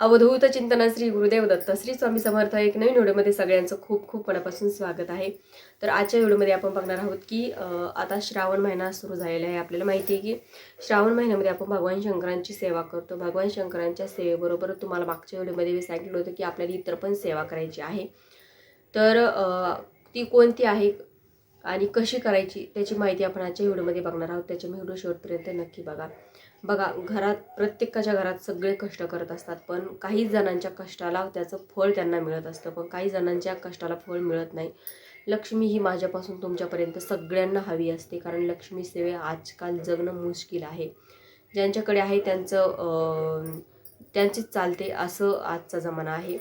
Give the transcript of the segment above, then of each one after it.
अवधूत चिंतन श्री गुरुदेव दत्त श्री स्वामी समर्थ एक नवीन व्हिडिओमध्ये सगळ्यांचं खूप खूप मनापासून स्वागत आहे. तर आजच्या व्हिडिओमध्ये आपण बघणार आहोत की आता श्रावण महिना सुरू झालेला आहे. आपल्याला माहिती आहे की श्रावण महिन्यामध्ये आपण भगवान शंकरांची सेवा करतो. भगवान शंकरांच्या सेवेबरोबर तुम्हाला मागच्या व्हिडिओमध्ये मी सांगितलं होतं की आपल्याला इतर पण सेवा करायची आहे. तर ती कोणती आहे आणि कशी करायची त्याची माहिती आपण आजच्या व्हिडिओमध्ये बघणार आहोत. त्याच्या व्हिडिओ शेवटपर्यंत नक्की बघा. बघा घरात प्रत्येकाच्या घरात सगळे कष्ट करत असतात पण काही जणांच्या कष्टाला त्याचं फळ त्यांना मिळत असतं पण काही जणांच्या कष्टाला फळ मिळत नाही. लक्ष्मी ही माझ्यापासून तुमच्यापर्यंत सगळ्यांना हवी असते कारण लक्ष्मी सेवे आजकाल जगणं मुश्किल आहे. ज्यांच्याकडे आहे त्यांचं त्यांचीच चालते असं आजचा जमाना आहे.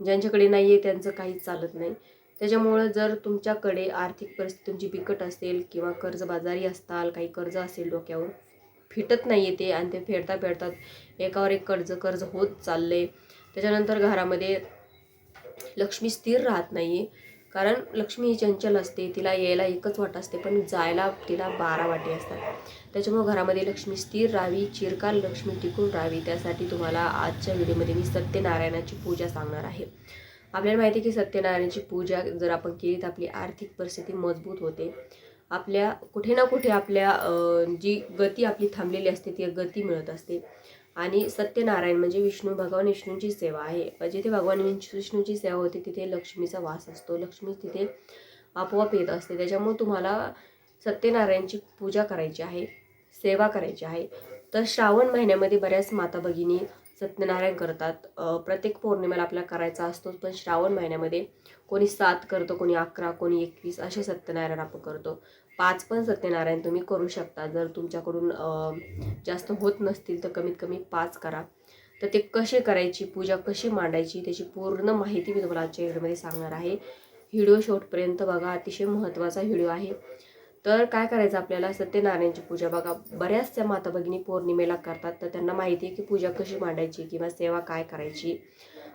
ज्यांच्याकडे नाही आहे त्यांचं काहीच चालत नाही. त्याच्यामुळं जर तुमच्याकडे आर्थिक परिस्थिती तुमची बिकट असेल किंवा कर्जबाजारी असताल काही कर्ज असेल डोक्यावर फिटत नाही आहे ते आणि ते फेडता फेडतात एकावर एक कर्ज कर्ज होत चालले त्याच्यानंतर घरामध्ये लक्ष्मी स्थिर राहत नाही आहे कारण लक्ष्मी ही चंचल असते तिला यायला एकच वाट असते पण जायला तिला बारा वाटे असतात. त्याच्यामुळं घरामध्ये लक्ष्मी स्थिर राहावी चिरकाल लक्ष्मी टिकून राहावी. त्यासाठी तुम्हाला आजच्या व्हिडिओमध्ये मी सत्यनारायणाची पूजा सांगणार आहे. आपल्याला माहिती आहे की सत्यनारायणाची पूजा जर आपण केली तर आपली आर्थिक परिस्थिती मजबूत होते. आपल्या कुठे ना कुठे आपल्या जी गती आपली थांबलेली असते ती गती मिळत असते. आणि सत्यनारायण म्हणजे विष्णू भगवान विष्णूंची सेवा आहे. जिथे भगवान विष्णूची सेवा होते तिथे लक्ष्मीचा वास असतो. लक्ष्मी तिथे आपोआप येत असते. त्याच्यामुळे तुम्हाला सत्यनारायणची पूजा करायची आहे सेवा करायची आहे. तर श्रावण महिन्यामध्ये बऱ्याच माता भगिनी सत्यनारायण करतात. प्रत्येक पौर्णिमेला आपल्याला करायचा असतो पण श्रावण महिन्यामध्ये कोणी सात करतो कोणी अकरा कोणी एकवीस असे सत्यनारायण आपण करतो. पाच पण सत्यनारायण तुम्ही करू शकता. जर तुमच्याकडून जास्त होत नसतील तर कमीत कमी पाच करा. तर ते कसे करायची पूजा कशी मांडायची त्याची पूर्ण माहिती मी तुम्हाला आजच्या व्हिडिओमध्ये सांगणार आहे. व्हिडिओ शॉर्टपर्यंत बघा अतिशय महत्त्वाचा व्हिडिओ आहे. तर काय करायचं आपल्याला? सत्यनारायणची पूजा बघा. बऱ्याचशा माता भगिनी पौर्णिमेला करतात तर त्यांना माहिती आहे की पूजा कशी मांडायची किंवा सेवा काय करायची.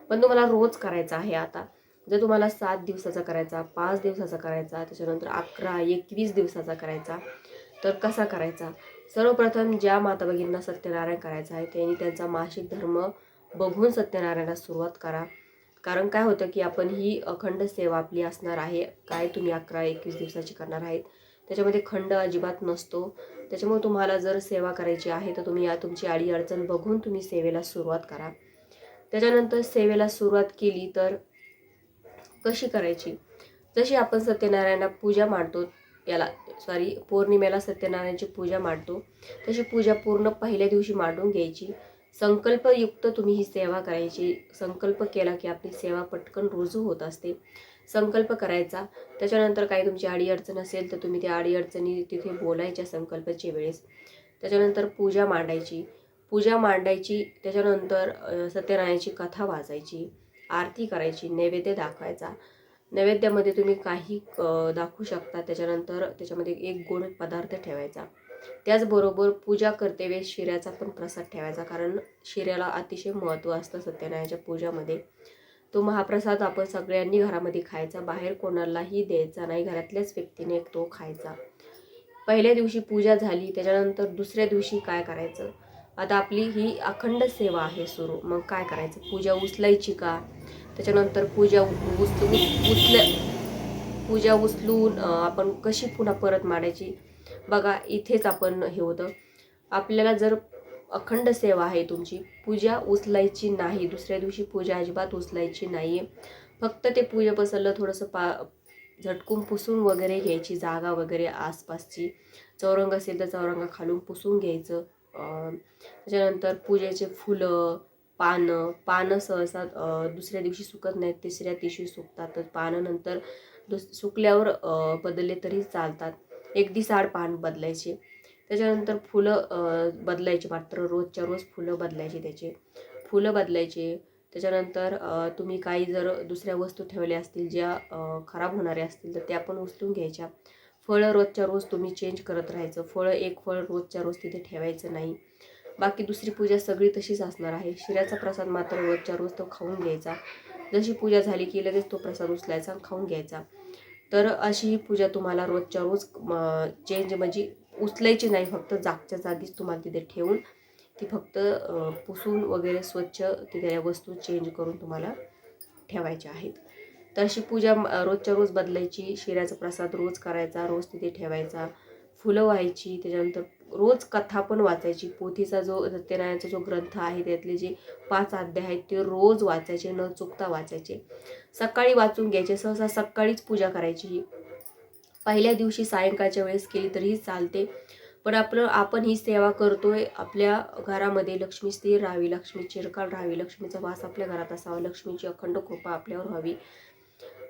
पण तुम्हाला रोज करायचा आहे आता. जर तुम्हाला सात दिवसाचा करायचा पाच दिवसाचा करायचा त्याच्यानंतर अकरा एकवीस दिवसाचा करायचा तर कसा करायचा? सर्वप्रथम ज्या माता भगिनींना सत्यनारायण करायचा आहे त्यांनी त्यांचा मासिक धर्म बघून सत्यनारायणास सुरुवात करा. कारण काय होतं की आपण ही अखंड सेवा आपली असणार आहे काय तुम्ही अकरा एकवीस दिवसाची करणार आहेत त्याच्यामध्ये खंड अजिबात नसतो. त्याच्यामुळे तुम्हाला जर सेवा करायची आहे तर तुम्ही या तुमची अडी अडचण बघून तुम्ही सेवेला सुरुवात करा. त्याच्यानंतर सेवेला सुरुवात केली तर कशी करायची? जशी आपण सत्यनारायणा पूजा मांडतो याला सॉरी पौर्णिमेला सत्यनारायणची पूजा मांडतो तशी पूजा पूर्ण पहिल्या दिवशी मांडून घ्यायची. संकल्पयुक्त तुम्ही ही सेवा करायची. संकल्प केला की आपली सेवा पटकन रुजू होत असते. संकल्प करायचा. त्याच्यानंतर काही तुमची अडीअडचण असेल तर तुम्ही त्या अडीअडचणी तिथे बोलायच्या संकल्पाच्या वेळेस. त्याच्यानंतर पूजा मांडायची. पूजा मांडायची. त्याच्यानंतर सत्यनारायणाची कथा वाचायची. आरती करायची नैवेद्य दाखवायचा. नैवेद्यामध्ये तुम्ही काही दाखवू शकता. त्याच्यानंतर त्याच्यामध्ये एक गोड पदार्थ ठेवायचा. त्याचबरोबर पूजा करतेवेळेस शिऱ्याचा पण प्रसाद ठेवायचा. कारण शिऱ्याला अतिशय महत्त्व असतं सत्यनारायणाच्या पूजामध्ये. तो महाप्रसाद आपण सगळ्यांनी घरामध्ये खायचा. बाहेर कोणालाही द्यायचा नाही. घरातल्याच व्यक्तीने तो खायचा. पहिल्या दिवशी पूजा झाली. त्याच्यानंतर दुसऱ्या दिवशी काय करायचं? आता आपली ही अखंड सेवा आहे सुरू. मग काय करायचं? पूजा उचलायची का? त्याच्यानंतर पूजा उ- उचल उचल्या पूजा उचलून आपण कशी पुन्हा परत मारायची? बघा इथेच आपण हे होतं. आपल्याला जर अखंड सेवा आहे तुमची पूजा उचलायची नाही दुसऱ्या दिवशी पूजा अजिबात उचलायची नाही आहे फक्त ते पूजा पसरलं थोडंसं पा झटकून पुसून वगैरे घ्यायची जागा वगैरे आसपासची. चौरंग असेल तर चौरंगा खालून पुसून घ्यायचं. त्याच्यानंतर पूजेचे फुलं पानं पानं सहसा दुसऱ्या दिवशी सुकत नाहीत तिसऱ्या दिवशी सुकतात. तर पानं नंतर दुस सुकल्यावर बदलले तरी चालतात. एक दिवस आड पान बदलायचे. त्याच्यानंतर फुलं बदलायचे. मात्र रोजच्या रोज फुलं बदलायची त्याचे. फुलं बदलायचे. त्याच्यानंतर तुम्ही काही जर दुसऱ्या वस्तू ठेवल्या असतील ज्या खराब होणाऱ्या असतील तर त्या पण उचलून घ्यायच्या. फळं रोजच्या रोज तुम्ही चेंज करत राहायचं. फळं एक फळ रोजच्या रोज तिथे ठेवायचं नाही. बाकी दुसरी पूजा सगळी तशीच असणार आहे. शिऱ्याचा प्रसाद मात्र रोजच्या रोज तो खाऊन घ्यायचा. जशी पूजा झाली की लगेच तो प्रसाद उचलायचा आणि खाऊन घ्यायचा. तर अशी ही पूजा तुम्हाला रोजच्या रोज चेंज म्हणजे उचलायची नाही. फक्त जागच्या जागीच तुम्हाला तिथे ठेवून ती फक्त पुसून वगैरे स्वच्छ तिथे वस्तू चेंज करून तुम्हाला ठेवायच्या आहेत. तर अशी पूजा रोजच्या रोज बदलायची. शिऱ्याचा प्रसाद रोज करायचा रोज तिथे ठेवायचा. फुलं व्हायची त्याच्यानंतर रोज कथा पण वाचायची. पोथीचा जो सत्यनारायणाचा जो ग्रंथ आहे त्यातले जे पाच अध्याय आहेत ते रोज वाचायचे न चुकता वाचायचे. सकाळी वाचून घ्यायचे. सहसा सकाळीच पूजा करायची. पहिल्या दिवशी सायंकाळच्या वेळेस केली तरीही चालते. पण आपलं आपण ही सेवा करतोय. आपल्या घरामध्ये लक्ष्मी स्थिर राहावी लक्ष्मी चिरकाळ राहावी लक्ष्मीचा वास आपल्या घरात असावा लक्ष्मीची अखंड कृपा आपल्यावर व्हावी.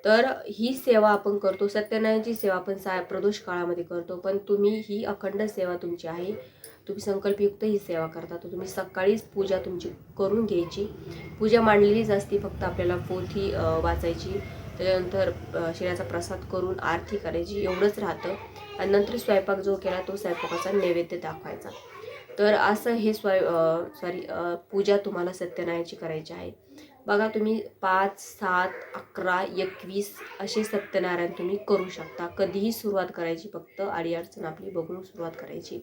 तर ही सेवा आपण करतो सत्यनारायणची सेवा आपण सा प्रदोष काळामध्ये करतो पण तुम्ही ही अखंड सेवा तुमची आहे. तुम्ही संकल्पयुक्त ही सेवा करता. तर तुम्ही सकाळीच पूजा तुमची करून घ्यायची. पूजा मांडलेलीच असती फक्त आपल्याला पोथी वाचायची. त्याच्यानंतर शिराचा शिऱ्याचा प्रसाद करून आरती करायची. एवढंच राहतं. आणि नंतर स्वयंपाक जो केला तो स्वयंपाकाचा नैवेद्य दाखवायचा. तर असं हे स्वय सॉरी पूजा तुम्हाला सत्यनारायणची करायची आहे. बघा तुम्ही पाच सात अकरा एकवीस असे सत्यनारायण तुम्ही करू शकता. कधीही सुरुवात करायची फक्त अडीअडचण आपली बघून सुरुवात करायची.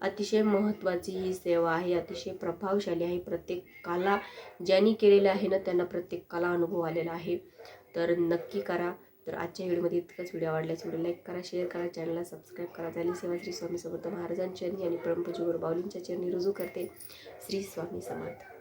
अतिशय महत्त्वाची ही सेवा आहे अतिशय प्रभावशाली आहे. प्रत्येकाला ज्यांनी केलेलं आहे ना त्यांना प्रत्येकाला अनुभव आलेला आहे. तर नक्की करा. तर आजच्या व्हिडिओमध्ये इतकंच. व्हिडिओ आवडल्यास व्हिडिओ लाईक करा शेअर करा चॅनलला सबस्क्राईब करा. झाली सेवा श्री स्वामी समर्थ महाराजांची आणि परमपूजी गुरु चरणी रुजू करते. श्री स्वामी समर्थ.